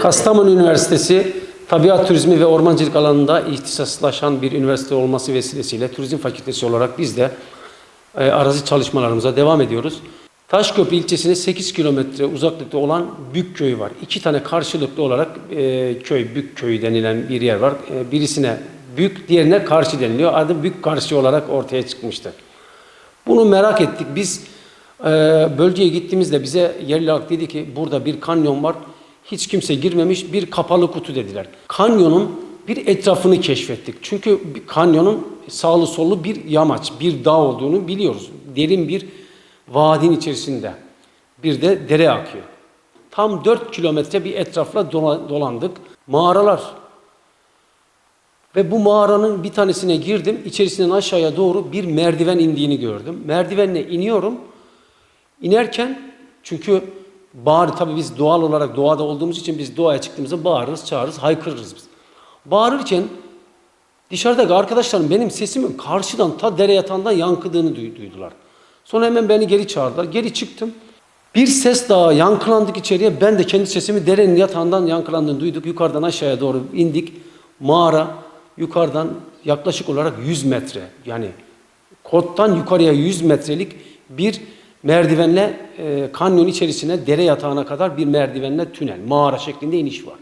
Kastamonu Üniversitesi Tabiat Turizmi ve Ormancılık alanında ihtisaslaşan bir üniversite olması vesilesiyle turizm fakültesi olarak biz de e, arazi çalışmalarımıza devam ediyoruz. Taşköprü ilçesine 8 kilometre uzaklıkta olan Bükköy var. İki tane karşılıklı olarak e, köy, Bükköy denilen bir yer var. E, birisine Bük, diğerine Karşı deniliyor. Adı Bük Karşı olarak ortaya çıkmıştı. Bunu merak ettik. Biz e, bölgeye gittiğimizde bize yerli halk dedi ki burada bir kanyon var. Hiç kimse girmemiş bir kapalı kutu dediler. Kanyonun bir etrafını keşfettik. Çünkü kanyonun sağlı sollu bir yamaç, bir dağ olduğunu biliyoruz. Derin bir vadinin içerisinde. Bir de dere akıyor. Tam 4 kilometre bir etrafla dola- dolandık. Mağaralar, ve bu mağaranın bir tanesine girdim. İçerisinden aşağıya doğru bir merdiven indiğini gördüm. Merdivenle iniyorum. İnerken çünkü bağır tabii biz doğal olarak doğada olduğumuz için biz doğaya çıktığımızda bağırırız, çağırırız, haykırırız biz. Bağırırken dışarıdaki arkadaşlarım benim sesimin karşıdan ta dere yatağından yankıdığını duy- duydular. Sonra hemen beni geri çağırdılar. Geri çıktım. Bir ses daha yankılandık içeriye. Ben de kendi sesimi derenin yatağından yankılandığını duyduk. Yukarıdan aşağıya doğru indik. Mağara yukarıdan yaklaşık olarak 100 metre yani kottan yukarıya 100 metrelik bir merdivenle e, kanyon içerisine dere yatağına kadar bir merdivenle tünel, mağara şeklinde iniş var.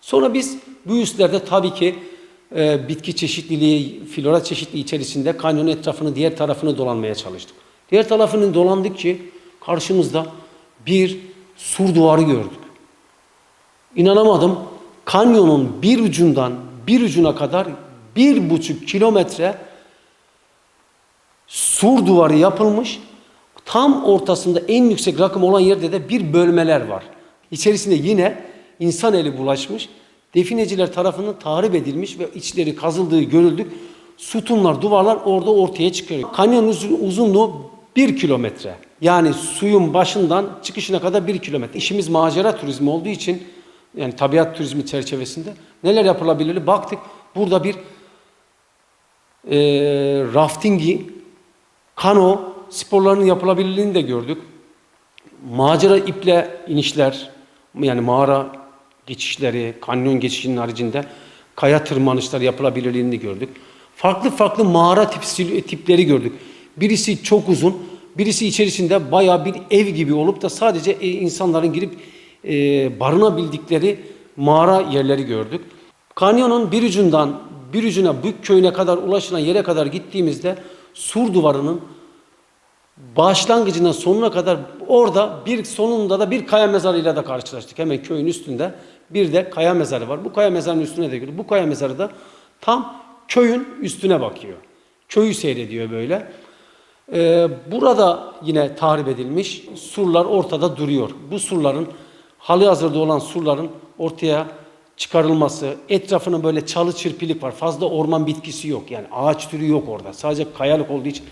Sonra biz bu üstlerde tabii ki e, bitki çeşitliliği, flora çeşitliliği içerisinde kanyonun etrafını, diğer tarafını dolanmaya çalıştık. Diğer tarafını dolandıkça karşımızda bir sur duvarı gördük. İnanamadım. Kanyonun bir ucundan bir ucuna kadar bir buçuk kilometre sur duvarı yapılmış. Tam ortasında en yüksek rakım olan yerde de bir bölmeler var. İçerisinde yine insan eli bulaşmış. Defineciler tarafından tahrip edilmiş ve içleri kazıldığı görüldük. Sütunlar, duvarlar orada ortaya çıkıyor. Kanyon uzun- uzunluğu bir kilometre. Yani suyun başından çıkışına kadar bir kilometre. İşimiz macera turizmi olduğu için yani tabiat turizmi çerçevesinde neler yapılabilir? Baktık burada bir e, raftingi, kano sporlarının yapılabilirliğini de gördük. Macera iple inişler, yani mağara geçişleri, kanyon geçişinin haricinde kaya tırmanışları yapılabilirliğini gördük. Farklı farklı mağara tip, tipleri gördük. Birisi çok uzun, birisi içerisinde bayağı bir ev gibi olup da sadece e, insanların girip e, barınabildikleri mağara yerleri gördük. Kanyonun bir ucundan bir ucuna Bük köyüne kadar ulaşılan yere kadar gittiğimizde sur duvarının başlangıcından sonuna kadar orada bir sonunda da bir kaya mezarıyla da karşılaştık. Hemen köyün üstünde bir de kaya mezarı var. Bu kaya mezarının üstüne de gördük. Bu kaya mezarı da tam köyün üstüne bakıyor. Köyü seyrediyor böyle. Ee, burada yine tahrip edilmiş surlar ortada duruyor. Bu surların halı hazırda olan surların ortaya çıkarılması, etrafının böyle çalı çırpilik var. Fazla orman bitkisi yok. Yani ağaç türü yok orada. Sadece kayalık olduğu için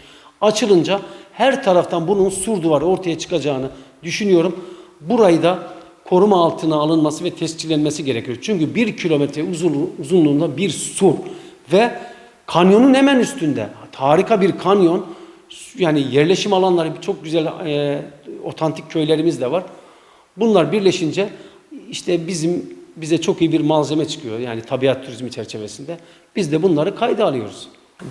açılınca her taraftan bunun sur duvarı ortaya çıkacağını düşünüyorum. Burayı da koruma altına alınması ve tescillenmesi gerekiyor. Çünkü bir kilometre uzun, uzunluğunda bir sur ve kanyonun hemen üstünde. Harika bir kanyon. Yani yerleşim alanları çok güzel e, otantik köylerimiz de var. Bunlar birleşince işte bizim bize çok iyi bir malzeme çıkıyor. Yani tabiat turizmi çerçevesinde. Biz de bunları kayda alıyoruz.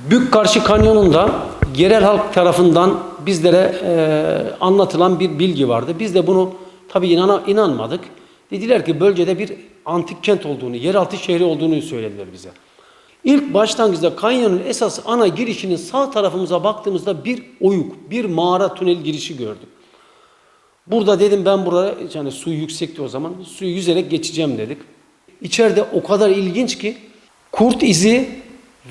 Bükkarşı Kanyonu'nda yerel halk tarafından bizlere e, anlatılan bir bilgi vardı. Biz de bunu tabii inana, inanmadık. Dediler ki bölgede bir antik kent olduğunu, yeraltı şehri olduğunu söylediler bize. İlk başlangıçta kanyonun esas ana girişinin sağ tarafımıza baktığımızda bir oyuk, bir mağara tünel girişi gördük. Burada dedim ben burada yani su yüksekti o zaman. Suyu yüzerek geçeceğim dedik. İçeride o kadar ilginç ki kurt izi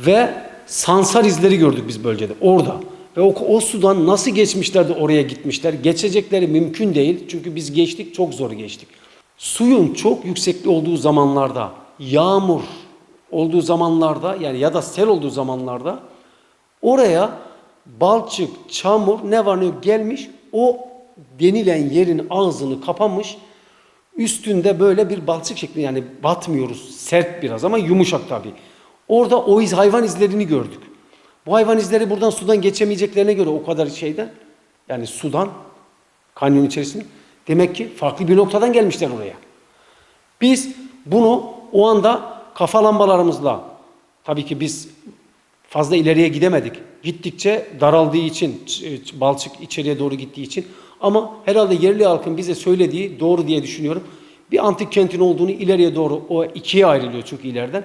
ve sansar izleri gördük biz bölgede orada. Ve o, o sudan nasıl geçmişler de oraya gitmişler. Geçecekleri mümkün değil. Çünkü biz geçtik çok zor geçtik. Suyun çok yüksekli olduğu zamanlarda yağmur olduğu zamanlarda yani ya da sel olduğu zamanlarda oraya balçık, çamur ne var ne yok gelmiş o denilen yerin ağzını kapamış. Üstünde böyle bir balçık şekli yani batmıyoruz. Sert biraz ama yumuşak tabii. Orada o iz hayvan izlerini gördük. Bu hayvan izleri buradan sudan geçemeyeceklerine göre o kadar şeyden yani sudan kanyon içerisinde demek ki farklı bir noktadan gelmişler oraya. Biz bunu o anda kafa lambalarımızla tabii ki biz fazla ileriye gidemedik. Gittikçe daraldığı için, balçık içeriye doğru gittiği için ama herhalde yerli halkın bize söylediği doğru diye düşünüyorum. Bir antik kentin olduğunu ileriye doğru o ikiye ayrılıyor çünkü ileriden.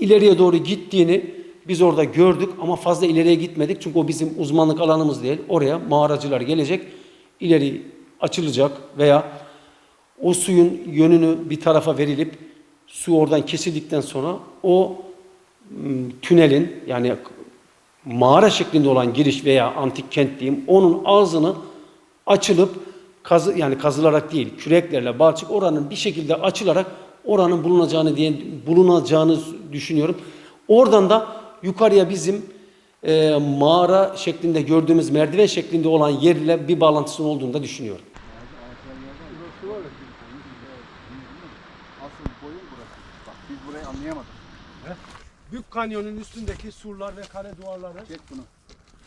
İleriye doğru gittiğini biz orada gördük ama fazla ileriye gitmedik. Çünkü o bizim uzmanlık alanımız değil. Oraya mağaracılar gelecek, ileri açılacak veya o suyun yönünü bir tarafa verilip su oradan kesildikten sonra o m, tünelin yani mağara şeklinde olan giriş veya antik kent diyeyim onun ağzını açılıp kazı yani kazılarak değil küreklerle balçık oranın bir şekilde açılarak oranın bulunacağını diye bulunacağını düşünüyorum. Oradan da yukarıya bizim e, mağara şeklinde gördüğümüz merdiven şeklinde olan yerle bir bağlantısının olduğunu da düşünüyorum. Asıl boyun burası. Bak biz burayı anlayamadık. Büyük kanyonun üstündeki surlar ve kale duvarları Çek bunu.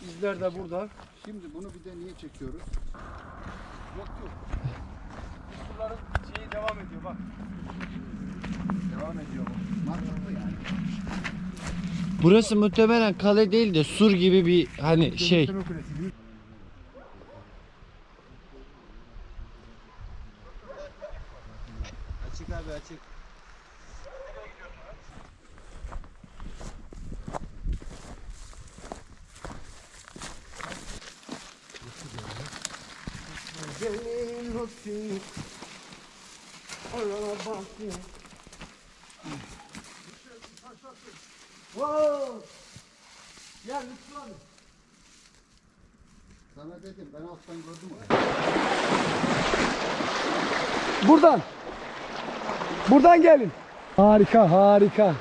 izler de burada. Şimdi bunu bir de niye çekiyoruz? Yok yok. Surların şeyi devam ediyor bak. Devam ediyor bu. Mantıklı yani. Burası muhtemelen kale değil de sur gibi bir hani şey. Açık abi açık. Sana dedim ben alttan gördüm. Buradan. Buradan gelin. Harika harika.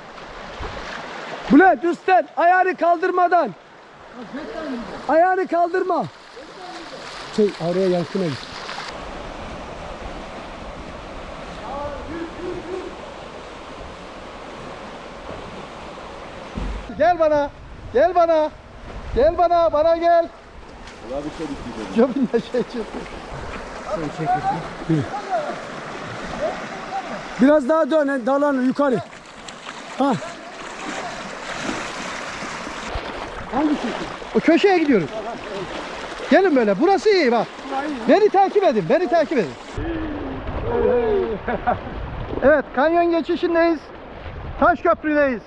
Bülent üstten ayağını kaldırmadan. Ayağını kaldırma. Şey oraya yansına git. Gel bana. Gel bana. Gel bana. Bana gel. Cebinde şey çıktı. Biraz daha dön, dalanın yukarı. Ha. Hangisi? O köşeye gidiyoruz. Gelin böyle. Burası iyi bak. Beni takip edin. Beni takip edin. Evet, kanyon geçişindeyiz. Taş köprüdeyiz.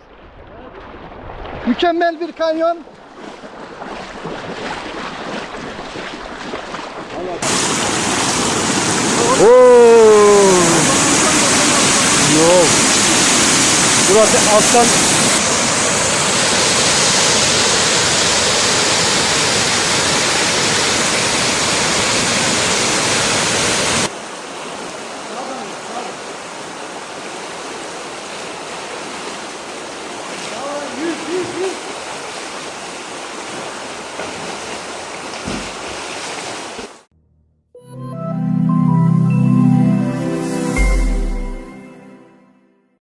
Mükemmel bir kanyon. Burası alttan